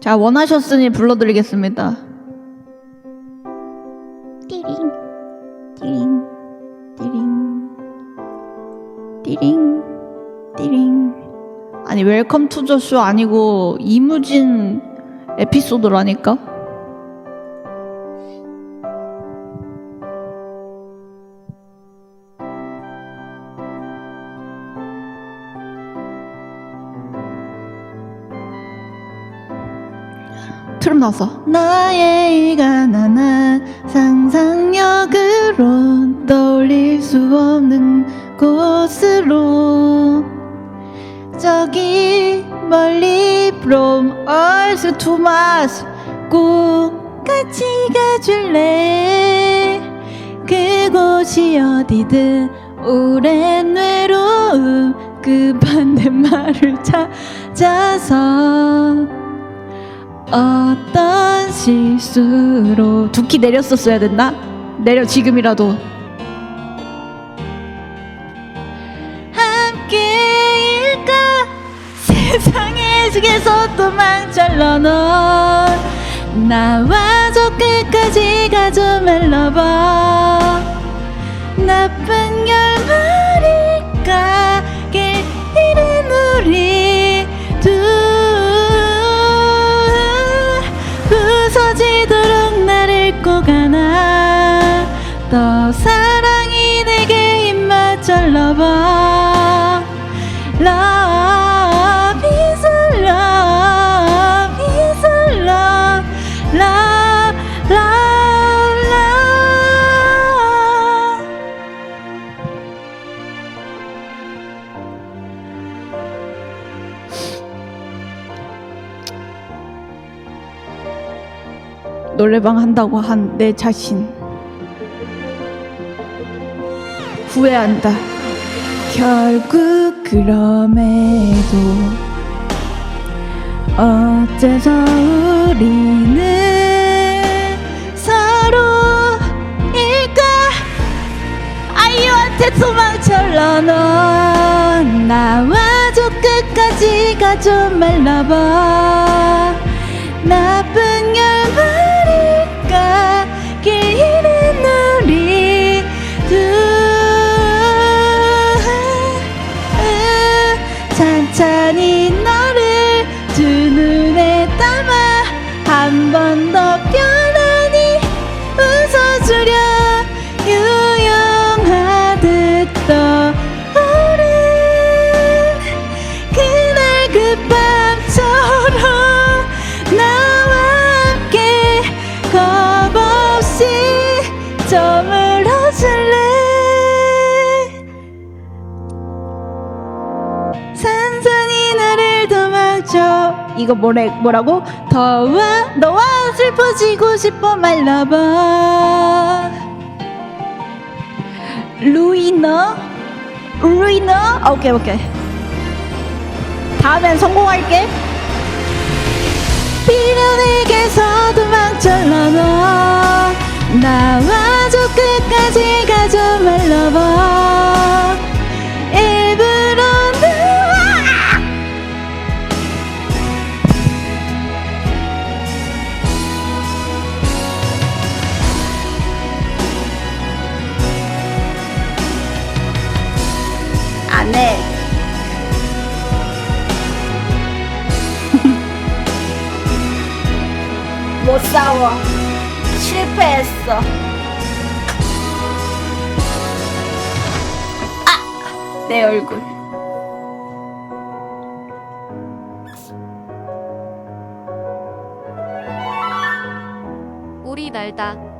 자, 원하셨으니 불러드리겠습니다. 띠링, 띠링, 띠링, 띠링, 띠링. 아니, 웰컴 투저쇼 아니고 이무진 에피소드라니까? 트름 나서 나의 가난한 상상력으로 떠올릴 수 없는 곳으로. 저기 멀리 from earth to Mars 꼭 같이 가줄래? 그곳이 어디든 오랜 외로움. 그 반대 말을 찾아서 어떤 실수로 두 키 내렸었어야 됐나? 내려 지금이라도. 함께일까? 세상에서 도망쳐러 넌 나와 저 끝까지 가져 말라봐 나쁜 결 러봐 Love is love is love love love love 노래방 한다고 한 내 자신 후회한다. 결국 그럼에도 어째서 우리는 서로일까? 아이유한테 도망쳐러 넌 나와 저 끝까지 가져 말라봐 나쁜 찬찬히 이거 뭐래, 뭐라고? 더와 너와 슬퍼지고 싶어 말라봐 루이너? 루이너? 오케이 오케이 다음엔 성공할게 비련에게서 나와 안해 못 싸워 실패했어 아! 내 얼굴 우리 날다.